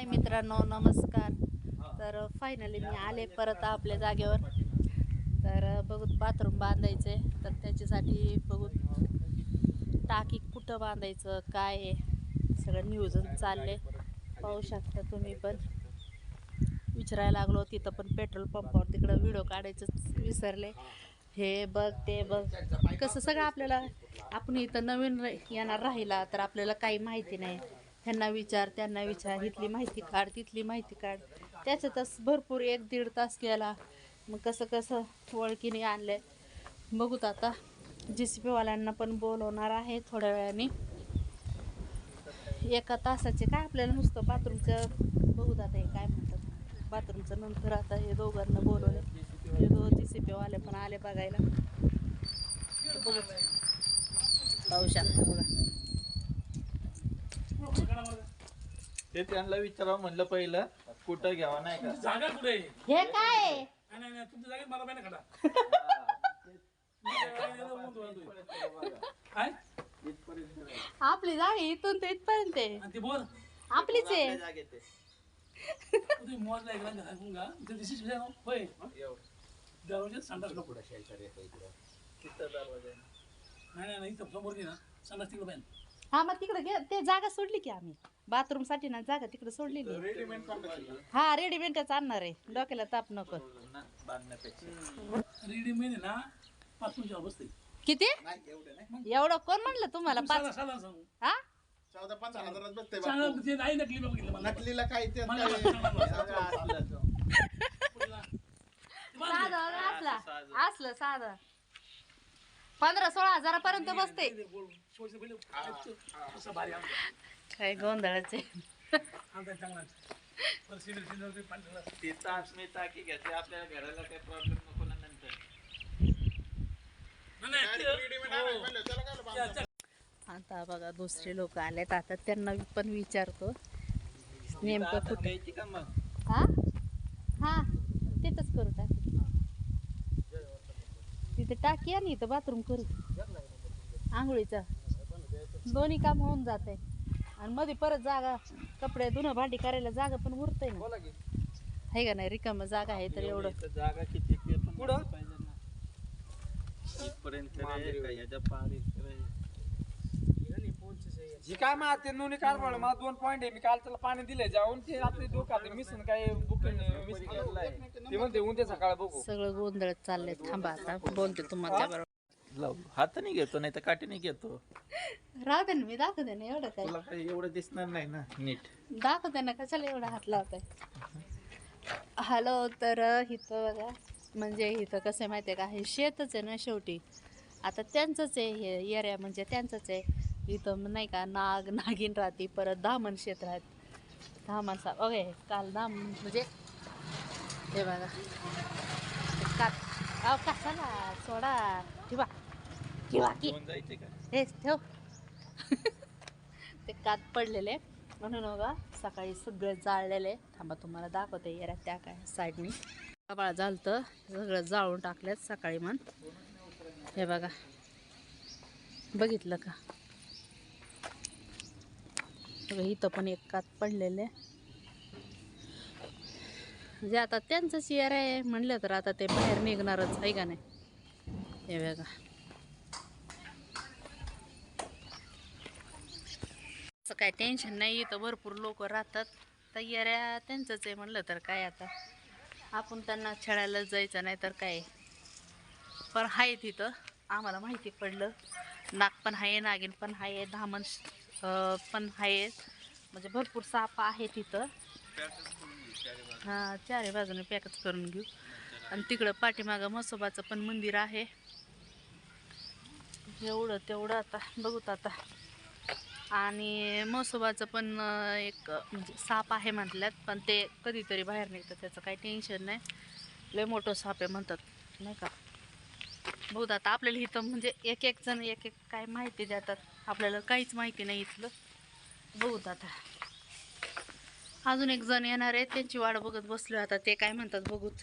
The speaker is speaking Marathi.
हाय मित्रांनो नमस्कार. तर फायनली मी आले परत आपल्या जागेवर. तर बघूत बाथरूम बांधायचे तर त्याच्यासाठी बघूत टाकी कुठं बांधायचं काय आहे? सगळं नियोजन चालले पाहू शकता तुम्ही पण. विचारायला लागलो तिथं पण पेट्रोल पंपावर तिकडं व्हिडिओ काढायचंच विसरले. हे बघ ते बघ. कसं सगळं आपल्याला आपण इथं नवीन येणार राहिला तर आपल्याला काही माहिती नाही. ह्यांना विचार त्यांना विचार इथली माहिती काढ तिथली माहिती काढ. त्याच्यातच भरपूर एक दीड तास गेला. मग कसं कसं ओळखीने आणले बघूत आता. जी सी पीवाल्यांना पण बोलवणार आहे थोड्या वेळाने. एका तासाचे काय आपल्याला नुसतं बाथरूमचं बघूत आता हे काय म्हणतात. बाथरूमचं नंतर आता हे दोघांना बोलवले. हे दोघं जी सी पीवाले पण आले बघायला. बघू. पाहू शकता बघा. ते त्यांना विचारावं म्हणलं पहिलं कुठं घ्यावा नाही का? जागा कुठे आहे? हे काय? नाही, नाही नाही तुमच्या जागेत मला पाहिजे खडा काय? आपली जागा इथून ते इथपर्यंत आहे. आणि ती बोल. आपलीच आहे. जागेत आहे. तुम्ही सांगून का? ते दिसेल विषय ना? होय. दरवाजे संडास नको. तिथं दरवाजा आहे. नाही नाही नाही इथं समोर घे ना? संडास तिकडे पाहिजे. हा मग तिकडे गे ते जागा सोडली की आम्ही. बाथरूमसाठी ना जागा तिकडे सोडली रेडीमेड सांगायचं हा रेडीमेडच आणणार आहे. डोक्याला ताप नको. बांधण्यापेक्षा. रेडीमेड आहे ना पाच. किती? नाही एवढं नाही. एवढं कोण म्हणलं तुम्हाला? तुम्ही पाच सांगू. हा? चौदा पाच हजारात बसते चांगलं ते नाही नकली बघितलं मला. नकलीला काय ते मला काय- चांगलं सगळं असलं. पुढला. साधं दे. असलं. असलं साधं. पंधरा सोळा हजारापर्यंत बसते. काय गोंधळाचे? ते टाकी घराला काही प्रॉब्लेम नको ना नंतर आता बघा दुसरे लोक आलेत. आता त्यांना पण विचारतो. नेमकं कुठे? हा? हा. तिथंच करू टाकी. तिथे टाकी आणि इथं बाथरूम करू. आंघोळीचा. दोन्ही काम होऊन जात आहे आणि मध्ये परत जागा कपडे धुणं भांडी करायला जागा पण उरतंय ना. आहे का. नाही रिकाम जागा आहे तर एवढं. इथं जागा किती ते पण माहिती पाहिजे ना. इथपर्यंत रे, का ह्याच्या पार इथपर्यंत. जी काय नोनी मला दोन पॉईंट आहे मी काल त्याला पाणी दिले जाऊन ते डोका मिसून काय बुकिंग मिस ते म्हणते उद्या सकाळ बघू. सगळं गोंधळ चाललंय थांबा आता बोलते तुम्हाला त्याबरोबर. लाव. हाताने घेतो नाही तर काठीने घेतो. राहू दे ना मी दाखवते ना एवढं काय तुला काही एवढं दिसणार नाही ना. नीट. दाखवते ना कशाला एवढा हात लावताय? हॅलो तर इथं बघा म्हणजे इथं कसं आहे माहिती आहे का? हे शेतच आहे ना शेवटी. आता त्यांचंच आहे हे एरिया म्हणजे त्यांचंच आहे. इथं नाही का नाग नागिन राहते परत दामन शेत राहत. दहा माणसा ओके काल दाम म्हणजे हे बघा. कात अहो कशाला सोडा. ठेवा. ठेवा की. घेऊन जायचे का? हे ठेव. ते कात पडलेले. म्हणून बघा सकाळी सगळं जाळलेले. थांबा तुम्हाला दाखवते. येऱ्या त्या काय? साईडनी आबाळ झालतं. सगळं जाळून टाकल्यात सकाळी म्हण. हे बघा. बघितलं का? बघा इथं पण एक कात पडलेले. जे आता त्यांचंच येर आहे म्हणलं तर आता ते बाहेर निघणारच आहे का नाही? हे बघा. असं काय टेन्शन नाही इथं भरपूर लोक राहतात. तयाऱ्या त्यांचंच आहे म्हणलं तर काय आता? आपण त्यांना छळायला जायचं नाही तर काय? पण आहे तिथं. आम्हाला माहिती पडलं. नाग पण आहे नागिन पण आहे धामण पण आहे म्हणजे भरपूर साप आहे तिथं. हां चारही बाजूने पॅकच करून घेऊ. आणि तिकडं पाठीमागं म्हसोबाचं पण मंदिर आहे. एवढं तेवढं आता बघूत आता. आणि म्हसोबाचं पण एक म्हणजे साप आहे म्हटल्यात पण ते कधीतरी बाहेर निघतं त्याचं काही टेन्शन नाही. लय मोठं साप आहे म्हणतात नाही का? बहुत आता आपल्याला इथं म्हणजे एक एक जण एक एक काय माहिती देतात. आपल्याला काहीच माहिती नाही इथलं. बहुत आता. अजून एक जण येणार आहे त्यांची वाट बघत बसलो आता ते काय म्हणतात बघूत.